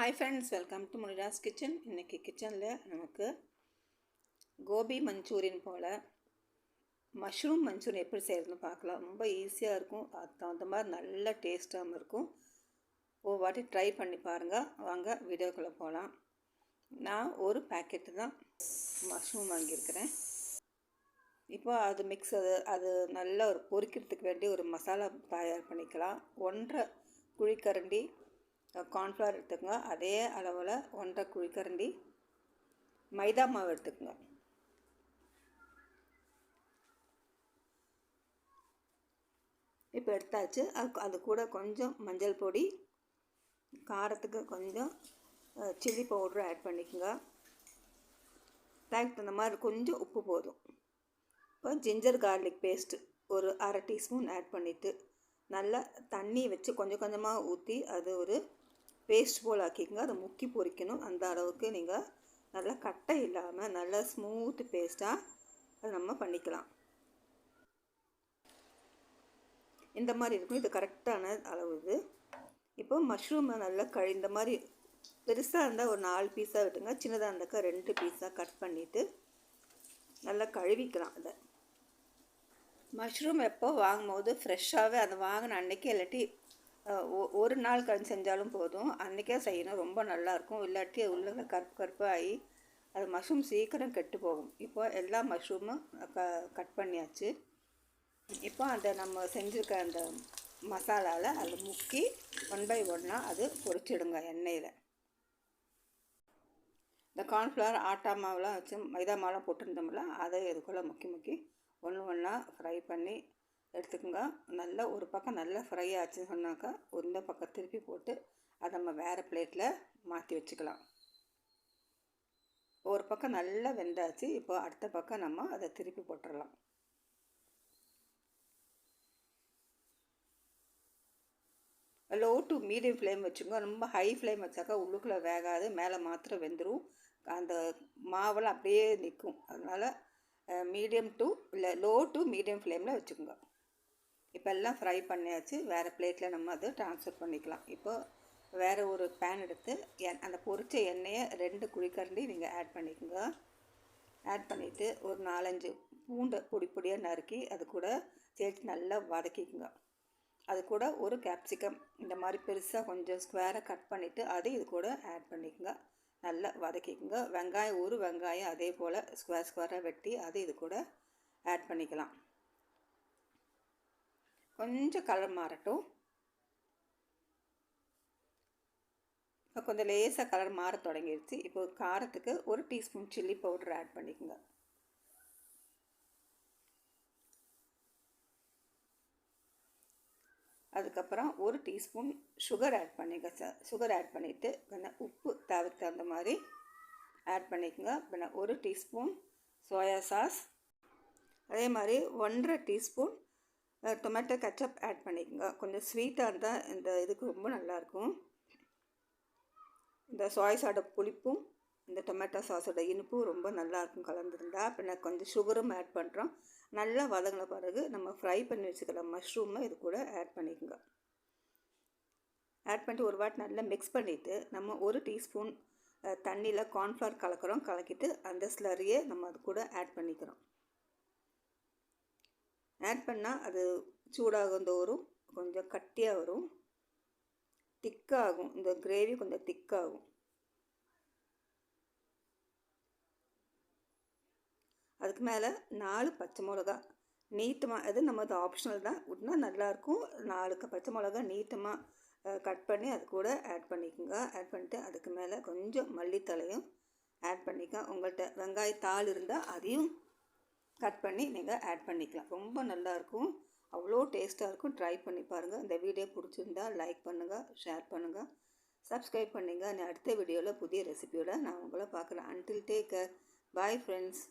Hi friends welcome to Munira's kitchen இன்றைக்கி கிச்சனில் நமக்கு கோபி மஞ்சூரியன் போல் மஷ்ரூம் மஞ்சூரியன் எப்படி செய்கிறதுன்னு பார்க்கலாம். ரொம்ப ஈஸியாக இருக்கும். அது தகுந்த மாதிரி நல்ல டேஸ்ட்டாகவும் இருக்கும். ஒரு வாட்டி ட்ரை பண்ணி பாருங்கள் வாங்க வீடியோக்குள்ளே போகலாம் நான் ஒரு பேக்கெட்டு தான் மஷ்ரூம் வாங்கியிருக்கிறேன். இப்போ அது மிக்ஸ் அது அது நல்லா ஒரு பொரிக்கிறதுக்கு வேண்டி ஒரு மசாலா தயார் பண்ணிக்கலாம். ஒன்றரை குழிக்கரண்டி கார்ன்ஃப்ளவர் எடுத்துக்கோங்க. அதே அளவில் ஒன்றரை குழிக்கரண்டி மைதா மாவு எடுத்துக்கோங்க. இப்போ எடுத்தாச்சு. அது அது கூட கொஞ்சம் மஞ்சள் பொடி காரத்துக்கு கொஞ்சம் சில்லி பவுடரும் ஆட் பண்ணிக்கோங்க. தேங்க் தகுந்த மாதிரி கொஞ்சம் உப்பு போதும். இப்போ ஜிஞ்சர் கார்லிக் பேஸ்ட்டு ஒரு அரை டீஸ்பூன் ஆட் பண்ணிவிட்டு நல்லா தண்ணி வச்சு கொஞ்சம் கொஞ்சமாக ஊற்றி அது ஒரு பேஸ்ட் போல் ஆக்கிக்கோங்க. அதை முக்கி பொரிக்கணும் அந்த அளவுக்கு நீங்கள் நல்லா கட்டை இல்லாமல் நல்லா ஸ்மூத் பேஸ்ட்டாக அதை நம்ம பண்ணிக்கலாம். இந்த மாதிரி இருக்கும். இது கரெக்டான அளவு இது. இப்போ மஷ்ரூமை நல்லா கழி இந்த மாதிரி பெருசாக இருந்தால் ஒரு நாலு பீஸாக விட்டுங்க. சின்னதாக இருந்தாக்கா ரெண்டு பீஸாக கட் பண்ணிவிட்டு நல்லா கழுவிக்கலாம் அதை. மஷ்ரூம் எப்போ வாங்கும்போது ஃப்ரெஷ்ஷாகவே அதை வாங்கின அன்றைக்கி இல்லாட்டி ஒரு நாள் கழிஞ்சு செஞ்சாலும் போதும். அன்றைக்கே செய்யணும். ரொம்ப நல்லாயிருக்கும். இல்லாட்டி உள்ள கருப்பு கருப்பாகி அது மஷ்ரூம் சீக்கிரம் கெட்டு போகும். இப்போ எல்லா மஷ்ரூமும் க கட் பண்ணியாச்சு. இப்போ அந்த நம்ம செஞ்சுருக்க அந்த மசாலாவில் அதில் முக்கி ஒன் பை ஒன்னாக அது பொறிச்சிடுங்க எண்ணெயில். இந்த கார்ன்ஃப்ளவர் ஆட்டா மாவுலாம் வச்சு மைதா மாவுலாம் போட்டிருந்தோம்ல அதை இதுக்குள்ளே முக்கி முக்கி ஒன்று ஒன்றா ஃப்ரை பண்ணி எடுத்துக்கோங்க. நல்லா ஒரு பக்கம் நல்லா ஃப்ரை ஆச்சுன்னு சொன்னாக்கா இந்த பக்கம் திருப்பி போட்டு அதை நம்ம வேறு பிளேட்டில் மாற்றி வச்சுக்கலாம். ஒரு பக்கம் நல்லா வெந்தாச்சு இப்போ அடுத்த பக்கம் நம்ம அதை திருப்பி போட்டுடலாம் லோ டு மீடியம் ஃப்ளேம் வச்சுக்கோங்க. ரொம்ப ஹை ஃப்ளேம் வச்சாக்கா உள்ளுக்குள்ளே வேகாது மேலே மாத்திரம் வெந்துடும் அந்த மாவெல்லாம் அப்படியே நிற்கும் அதனால் மீடியம் டு இல்லை லோ டு மீடியம் ஃப்ளேமில் வச்சுக்கோங்க. இப்போ எல்லாம் ஃப்ரை பண்ணியாச்சு. வேறு பிளேட்டில் நம்ம அதை ட்ரான்ஸ்ஃபர் பண்ணிக்கலாம். இப்போது வேறு ஒரு பேன் எடுத்து என் அந்த பொரிச்ச எண்ணெயை ரெண்டு குழிக்கரண்டி நீங்கள் ஆட் பண்ணிக்கோங்க. ஆட் பண்ணிவிட்டு ஒரு நாலஞ்சு பூண்டை பொடி பொடியாக நறுக்கி அது கூட சேர்த்து நல்லா வதக்கிக்குங்க. அது கூட ஒரு கேப்சிகம் இந்த மாதிரி பெருசாக கொஞ்சம் ஸ்கொயராக கட் பண்ணிவிட்டு அது இது கூட ஆட் பண்ணிக்கோங்க. நல்லா வதக்கிக்கோங்க. வெங்காயம் ஒரு வெங்காயம் அதே போல் ஸ்கொயர் ஸ்கொயராக வெட்டி அது இது கூட ஆட் பண்ணிக்கலாம். கொஞ்சம் கலர் மாறட்டும். இப்போ கொஞ்சம் லேசாக கலர் மாற தொடங்கிடுச்சு இப்போ காரத்துக்கு ஒரு டீஸ்பூன் சில்லி பவுடர் ஆட் பண்ணிக்கோங்க. அதுக்கப்புறம் ஒரு டீஸ்பூன் சுகர் ஆட் பண்ணிக்க சார் சுகர் ஆட் பண்ணிவிட்டு கொஞ்சம் உப்பு தேவைக்கு தகுந்த மாதிரி ஆட் பண்ணிக்கோங்க. பின்ன ஒரு டீஸ்பூன் சோயா சாஸ் அதே மாதிரி ஒன்றரை டீஸ்பூன் டொமேட்டோ கச்சப் ஆட் பண்ணிக்கோங்க. கொஞ்சம் ஸ்வீட்டாக இருந்தால் இந்த இதுக்கு ரொம்ப நல்லாயிருக்கும். இந்த சாய் சாட புளிப்பும் இந்த டொமேட்டோ சாஸோட இனிப்பும் ரொம்ப நல்லாயிருக்கும் கலந்துருந்தா. பின்ன கொஞ்சம் சுகரும் ஆட் பண்ணுறோம் நல்லா வதங்கின பிறகு நம்ம ஃப்ரை பண்ணி வச்சுக்கலாம் மஷ்ரூமை இது கூட ஆட் பண்ணிக்கோங்க. ஆட் பண்ணிட்டு ஒரு வாட்டி நல்லா மிக்ஸ் பண்ணிவிட்டு நம்ம ஒரு டீஸ்பூன் தண்ணியில் கார்ன்ஃப்ளவர் கலக்கிறோம். கலக்கிட்டு அந்த ஸ்லரியை நம்ம அது கூட ஆட் பண்ணிக்கிறோம். ஆட் பண்ணால் அது சூடாகும் தோறும் கொஞ்சம் கட்டியாக வரும் திக்காகும். இந்த கிரேவி கொஞ்சம் திக்காகும். அதுக்கு மேலே நாலு பச்சை மிளகா நீட்டமாக அது நம்ம அது ஆப்ஷனல் தான். விட்னா நல்லாயிருக்கும் நாலு பச்சை மிளகா நீட்டமாக கட் பண்ணி அது கூட ஆட் பண்ணிக்கோங்க. ஆட் பண்ணிட்டு அதுக்கு மேலே கொஞ்சம் மல்லித்தலையும் ஆட் பண்ணிக்க உங்கள்கிட்ட வெங்காயத்தாள் இருந்தால் அதையும் கட் பண்ணி நீங்கள் ஆட் பண்ணிக்கலாம். ரொம்ப நல்லாயிருக்கும் அவ்வளோ டேஸ்ட்டாக இருக்கும். ட்ரை பண்ணி பாருங்கள் இந்த வீடியோ பிடிச்சிருந்தா லைக் பண்ணுங்கள் ஷேர் பண்ணுங்கள் சப்ஸ்கிரைப் பண்ணுங்கள் அடுத்த வீடியோவில் புதிய ரெசிபியோட நான் உங்களை பார்க்குறேன். Until take bye friends